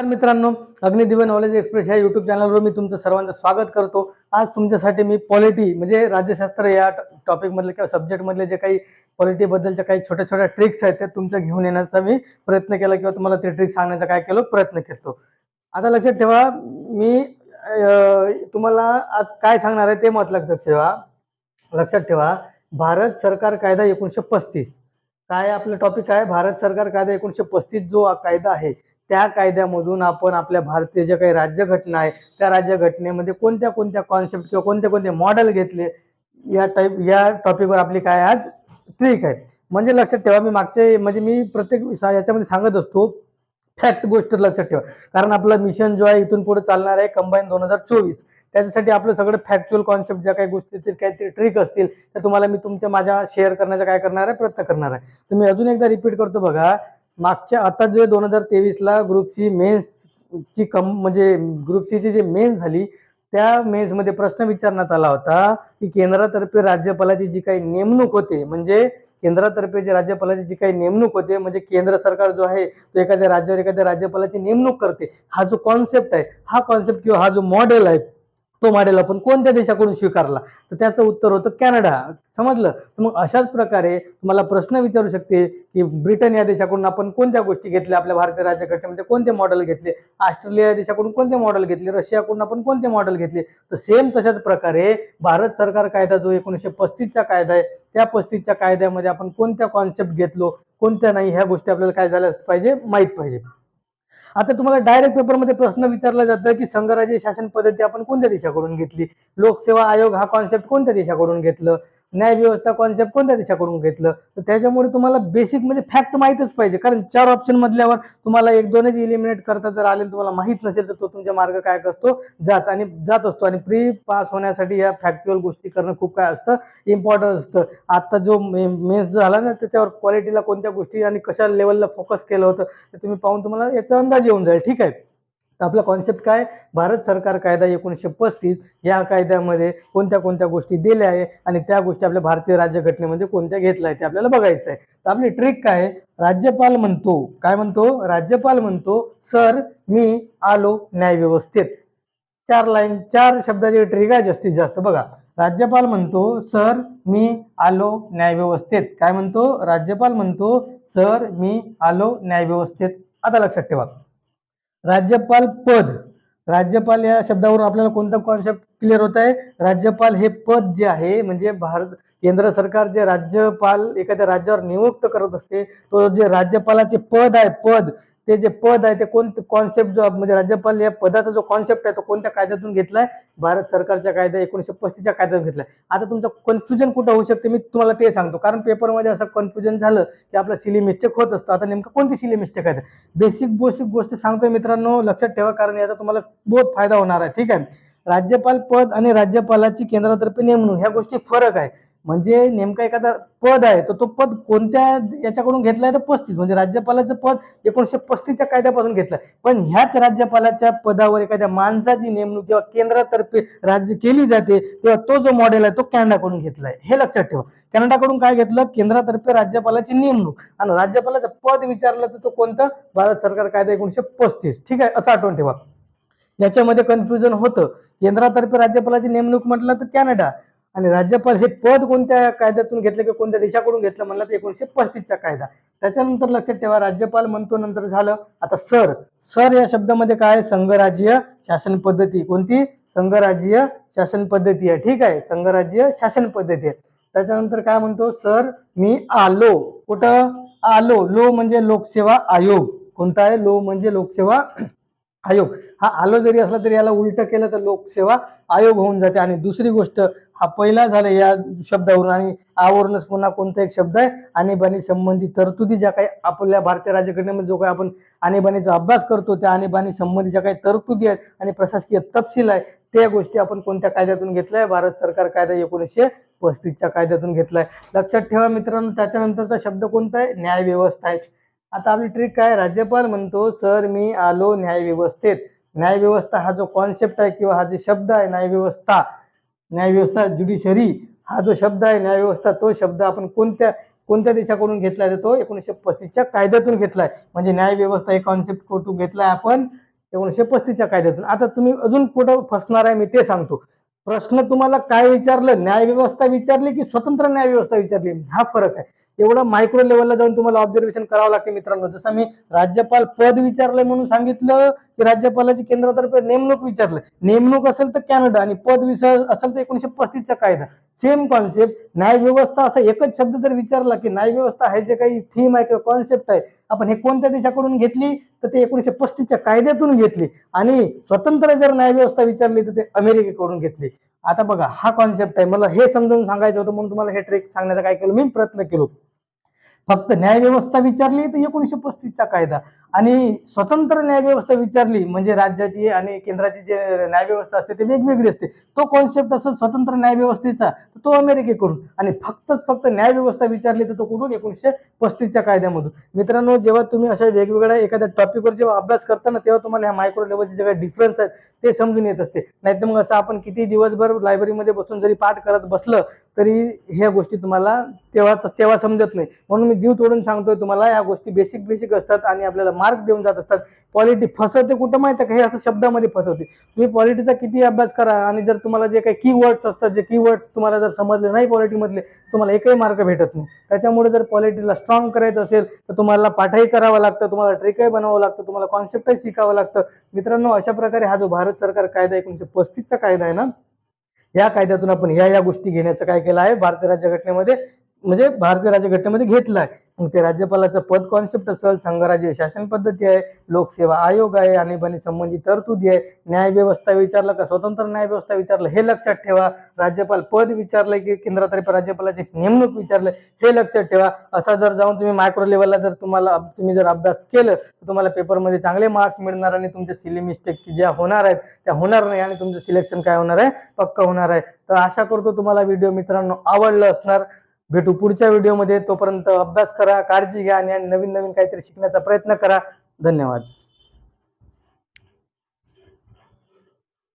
नमस्कार मित्रांनो Agnidivya knowledge express या युट्यूब चॅनलवर मी तुमचं सर्वांचं स्वागत करतो. आज तुमच्यासाठी मी पॉलिटी म्हणजे राज्यशास्त्र या टॉपिकमधले किंवा सब्जेक्टमधले जे काही पॉलिटीबद्दलच्या काही छोट्या छोट्या ट्रिक्स आहेत त्या तुमच्या घेऊन येण्याचा मी प्रयत्न केला किंवा तुम्हाला ते ट्रिक्स सांगण्याचा काय केलं प्रयत्न करतो आता लक्षात ठेवा मी तुम्हाला आज काय सांगणार आहे ते मत लक्षात ठेवा. लक्षात ठेवा भारत सरकार कायदा एकोणीसशे पस्तीस. काय आपलं टॉपिक आहे? भारत सरकार कायदा एकोणीसशे पस्तीस जो कायदा आहे त्या कायद्यामधून आपण आपल्या भारतीय ज्या काही राज्यघटना आहे त्या राज्यघटनेमध्ये कोणत्या कोणत्या कॉन्सेप्ट किंवा कोणते कोणते मॉडेल घेतले या टाईप या टॉपिकवर आपली काय आज ट्रिक आहे. म्हणजे लक्षात ठेवा मी मागचे म्हणजे मी प्रत्येक याच्यामध्ये सांगत असतो फॅक्ट गोष्ट लक्षात ठेवा. कारण आपलं मिशन जो आहे इथून पुढे चालणार आहे कंबाईन दोन हजार चोवीस. त्याच्यासाठी आपलं सगळं फॅक्च्युअल कॉन्सेप्ट ज्या काही गोष्टीतील काहीतरी ट्रिक असतील त्या तुम्हाला मी तुमच्या माझ्या शेअर करण्याचा काय करणार आहे प्रयत्न करणार आहे. तर मी अजून एकदा रिपीट करतो बघा. मागच्या आता जे दोन हजार तेवीसला ग्रुपची मेन्स ची कम म्हणजे ग्रुप ची जी मेन्स झाली त्या मेन्समध्ये प्रश्न विचारण्यात आला होता की केंद्रातर्फे राज्यपालाची जी काही नेमणूक होते म्हणजे केंद्रातर्फे जे राज्यपालाची जी काही नेमणूक होते म्हणजे केंद्र सरकार जो आहे तो एखाद्या राज्यावर एखाद्या राज्यपालाची नेमणूक करते. हा जो कॉन्सेप्ट आहे हा कॉन्सेप्ट किंवा हा जो मॉडेल आहे तो मॉडेल आपण कोणत्या देशाकडून स्वीकारला? तर त्याचं उत्तर होतं कॅनडा. समजलं? तर मग अशाच प्रकारे तुम्हाला प्रश्न विचारू शकते की ब्रिटन या देशाकडून आपण कोणत्या गोष्टी घेतल्या आपल्या भारतीय राज्यघटनेमध्ये म्हणजे कोणते मॉडेल घेतले? ऑस्ट्रेलिया या देशाकडून कोणते मॉडेल घेतले? रशियाकडून आपण कोणते मॉडेल घेतले? तर सेम तशाच प्रकारे भारत सरकार कायदा जो एकोणीसशे पस्तीसचा कायदा आहे त्या पस्तीसच्या कायद्यामध्ये आपण कोणत्या कॉन्सेप्ट घेतलो कोणत्या नाही ह्या गोष्टी आपल्याला काय झाल्या पाहिजे? माहीत पाहिजे. आता तुम्हाला डायरेक्ट पेपरमध्ये प्रश्न विचारला जातो की संघराज्य शासन पद्धती आपण कोणत्या देशाकडून घेतली? लोकसेवा आयोग हा कॉन्सेप्ट कोणत्या देशाकडून घेतलं? न्याय व्यवस्था कॉन्सेप्ट कोणत्या देशाकडून घेतलं? तर त्याच्यामुळे तुम्हाला बेसिक म्हणजे फॅक्ट माहीतच पाहिजे. कारण चार ऑप्शन मधल्यावर तुम्हाला एक दोनच इलिमिनेट करता जर आले तुम्हाला माहीत नसेल तर तो तुमच्या मार्ग काय असतो? जात आणि जात असतो. आणि प्री पास होण्यासाठी या फॅक्च्युअल गोष्टी करणं खूप काय असतं? इम्पॉर्टंट असतं. आता जो मेन्स झाला ना त्याच्यावर क्वालिटीला कोणत्या गोष्टी आणि कशा लेवलला फोकस केलं होतं ते तुम्ही पाहून तुम्हाला याचा अंदाज येऊन जाईल. ठीक आहे? तर आपला कॉन्सेप्ट काय? भारत सरकार कायदा एकोणीसशे पस्तीस या कायद्यामध्ये कोणत्या कोणत्या गोष्टी दिल्या आहे आणि त्या गोष्टी आपल्या भारतीय राज्यघटनेमध्ये कोणत्या घेतल्या आहेत ते आपल्याला बघायचं आहे. तर आपली ट्रिक काय आहे? राज्यपाल म्हणतो. काय म्हणतो? राज्यपाल म्हणतो सर मी आलो न्यायव्यवस्थेत. चार लाईन चार शब्दाची ट्रिक आहे जास्तीत जास्त. बघा राज्यपाल म्हणतो सर मी आलो न्यायव्यवस्थेत. काय म्हणतो? राज्यपाल म्हणतो सर मी आलो न्यायव्यवस्थेत. आता लक्षात ठेवा. राज्यपाल पद. राज्यपाल या शब्दावरून आपल्याला कोणता कॉन्सेप्ट क्लिअर होत आहे? राज्यपाल हे पद जे आहे म्हणजे भारत केंद्र सरकार जे राज्यपाल एखाद्या राज्यावर नियुक्त करत असते तो जे राज्यपालाचे पद आहे पद ते जे पद आहे ते कोणते कॉन्सेप्ट जो म्हणजे राज्यपाल या पदाचा जो कॉन्सेप्ट आहे तो कोणत्या कायद्यातून घेतलाय? भारत सरकारच्या कायदा एकोणीशे पस्तीसच्या कायद्यातून घेतलाय. आता तुमचं कन्फ्युजन कुठं होऊ शकते? मी तुम्हाला ते सांगतो. कारण पेपरमध्ये असं कन्फ्युजन झालं की आपलं सिली मिस्टेक होत असतं. आता नेमकं कोणती सिली मिस्टेक आहे? बेसिक बेसिक गोष्ट सांगतोय मित्रांनो. लक्षात ठेवा कारण याचा तुम्हाला बहुत फायदा होणार आहे. ठीक आहे? राज्यपाल पद आणि राज्यपालाची केंद्रातर्फे नेमणूक ह्या गोष्टी फरक आहे. म्हणजे नेमका एखादा पद आहे तर तो पद कोणत्या याच्याकडून घेतलाय? तर पस्तीस. म्हणजे राज्यपालाचं पद एकोणीसशे पस्तीसच्या कायद्यापासून घेतलंय. पण ह्याच राज्यपालाच्या पदावर एखाद्या माणसाची नेमणूक जेव्हा केंद्रातर्फे राज्य केली जाते तेव्हा तो जो मॉडेल आहे तो कॅनडाकडून घेतलाय. हे लक्षात ठेवा. कॅनडाकडून काय घेतलं? केंद्रातर्फे राज्यपालाची नेमणूक. आणि राज्यपालाचं पद विचारलं तर तो कोणतं? भारत सरकार कायदा एकोणीशे पस्तीस. ठीक आहे? असं आठवण ठेवा. याच्यामध्ये कन्फ्युजन होतं. केंद्रातर्फे राज्यपालाची नेमणूक म्हटलं तर कॅनडा. आणि राज्यपाल हे पद कोणत्या कायद्यातून घेतलं किंवा कोणत्या देशाकडून घेतलं म्हणलं तर एकोणीशे पस्तीसचा कायदा. त्याच्यानंतर लक्षात ठेवा राज्यपाल म्हणतो नंतर झालं. आता सर सर या शब्दामध्ये काय आहे? संघराज्य शासन पद्धती. कोणती? संघराज्य शासन पद्धती आहे. ठीक आहे? संघराज्य शासन पद्धती आहे. त्याच्यानंतर काय म्हणतो? सर मी आलो. कुठं? आलो. लो म्हणजे लोकसेवा आयोग. कोणता आहे? लो म्हणजे लोकसेवा आयोग. हा आलो जरी असला तरी याला उलट केलं तर लोकसेवा आयोग होऊन जाते. आणि दुसरी गोष्ट हा पहिला झाला या शब्दावरून आणि आवरूनच पुन्हा कोणता एक शब्द आहे? आणीबाणी संबंधी तरतुदी ज्या काही आपल्या भारतीय राज्यघटनेमध्ये म्हणजे जो काही आपण आणीबाणीचा अभ्यास करतो त्या आणीबाणी संबंधी ज्या काही तरतुदी आहेत आणि प्रशासकीय तपशील आहे त्या गोष्टी आपण कोणत्या कायद्यातून घेतल्या भारत सरकार कायदा एकोणीसशे पस्तीसच्या कायद्यातून घेतलाय लक्षात ठेवा मित्रांनो त्याच्यानंतरचा शब्द कोणता आहे? न्याय व्यवस्था आहे. आता आपली ट्रिक काय? राज्यपाल म्हणतो सर मी आलो न्यायव्यवस्थेत. न्यायव्यवस्था हा जो कॉन्सेप्ट आहे किंवा हा जो शब्द आहे न्यायव्यवस्था न्यायव्यवस्था ज्युडिशरी हा जो शब्द आहे न्यायव्यवस्था तो शब्द आपण कोणत्या कोणत्या देशाकडून घेतला तर तो एकोणीसशे पस्तीसच्या कायद्यातून घेतला आहे. म्हणजे न्यायव्यवस्था हे कॉन्सेप्ट कुठून आहे आपण? एकोणीसशे पस्तीसच्या कायद्यातून. आता तुम्ही अजून कुठं फसणार आहे मी ते सांगतो. प्रश्न तुम्हाला काय विचारलं? न्यायव्यवस्था विचारली की स्वतंत्र न्यायव्यवस्था विचारली? हा फरक आहे. एवढं मायक्रो लेवलला जाऊन तुम्हाला ऑब्झर्वेशन करावं लागते मित्रांनो. जसं मी राज्यपाल पद विचारलंय म्हणून सांगितलं की राज्यपालाची केंद्रातर्फे नेमणूक विचारलं नेमणूक असेल तर कॅनडा आणि पद विषय असेल तर एकोणीशे पस्तीसचा कायदा. सेम कॉन्सेप्ट न्यायव्यवस्था असा एकच शब्द जर विचारला की न्यायव्यवस्था हे जे काही थीम आहे किंवा कॉन्सेप्ट आहे आपण हे कोणत्या देशाकडून घेतली? तर ते एकोणीशे पस्तीसच्या कायद्यातून घेतली. आणि स्वतंत्र जर न्यायव्यवस्था विचारली तर ते अमेरिकेकडून घेतली. आता बघा हा कॉन्सेप्ट आहे. मला हे समजून सांगायचं होतं म्हणून तुम्हाला हे ट्रिक सांगण्याचा काय केलं? मी प्रयत्न केलो. फक्त न्यायव्यवस्था विचारली तर एकोणीशे पस्तीसचा कायदा. आणि स्वतंत्र न्यायव्यवस्था विचारली म्हणजे राज्याची आणि केंद्राची जे न्यायव्यवस्था असते ते वेगवेगळी असते. तो कॉन्सेप्ट असेल स्वतंत्र न्यायव्यवस्थेचा तो अमेरिकेकडून. आणि फक्तच फक्त न्यायव्यवस्था विचारली तर तो कुठून? एकोणीसशे पस्तीसच्या कायद्यामधून. मित्रांनो जेव्हा तुम्ही अशा वेगवेगळ्या एखाद्या टॉपिकवर जेव्हा अभ्यास करता ना तेव्हा तुम्हाला ह्या मायक्रो लेवलचे जे काही डिफरन्स आहेत ते समजून येत असते. नाहीतर मग असं आपण किती दिवसभर लायब्ररीमध्ये बसून जरी पाठ करत बसलं तरी ह्या गोष्टी तुम्हाला तेव्हा तेव्हा समजत नाही. म्हणून मी जीव तोडून सांगतोय तुम्हाला या गोष्टी बेसिक बेसिक असतात आणि आपल्याला मार्क देऊन जात असतात. पॉलिटी फसवते कुठं माहिती आहे का? हे असं शब्दामध्ये फसवते. तुम्ही पॉलिटीचा किती अभ्यास करा आणि जर तुम्हाला जे काही की वर्ड्स असतात जे की वर्ड्स तुम्हाला जर समजले नाही पॉलिटीमधले तुम्हाला एकही मार्क भेटत नाही. त्याच्यामुळे जर पॉलिटीला स्ट्रॉंग करायचं असेल तर तुम्हाला पाठही करावं लागतं तुम्हाला ट्रिकही बनावं लागतं तुम्हाला कॉन्सेप्टही शिकावं लागतं. मित्रांनो अशा प्रकारे हा जो भारत सरकार कायदा एकोणीशे पस्तीसचा कायदा आहे ना या कायद्यातून आपण ह्या या गोष्टी घेण्याचं काय केलं आहे? भारतीय राज्यघटनेमध्ये म्हणजे भारतीय राज्यघटनेमध्ये घेतलं आहे. मग ते राज्यपालाचं पद कॉन्सेप्ट असेल संघराज्य शासन पद्धती आहे लोकसेवा आयोग आहे आणीबाणी संबंधी तरतुदी आहे. न्याय व्यवस्था विचारलं का? स्वतंत्र न्याय व्यवस्था विचारलं? हे लक्षात ठेवा. राज्यपाल पद विचारलं की केंद्रातर्फे राज्यपालाची नेमणूक विचारलं हे लक्षात ठेवा. असा जर जाऊन तुम्ही मायक्रो लेवलला जर तुम्हाला तुम्ही जर अभ्यास केलं तर तुम्हाला पेपरमध्ये चांगले मार्क्स मिळणार आणि तुमचे सिली मिस्टेक ज्या होणार आहेत त्या होणार नाही आणि तुमचं सिलेक्शन काय होणार आहे? पक्का होणार आहे. तर आशा करतो तुम्हाला व्हिडिओ मित्रांनो आवडलं असणार. भेटू पुढच्या व्हिडिओमध्ये. तोपर्यंत अभ्यास करा काळजी घ्या आणि नवीन नवीन काहीतरी शिकण्याचा प्रयत्न करा. धन्यवाद.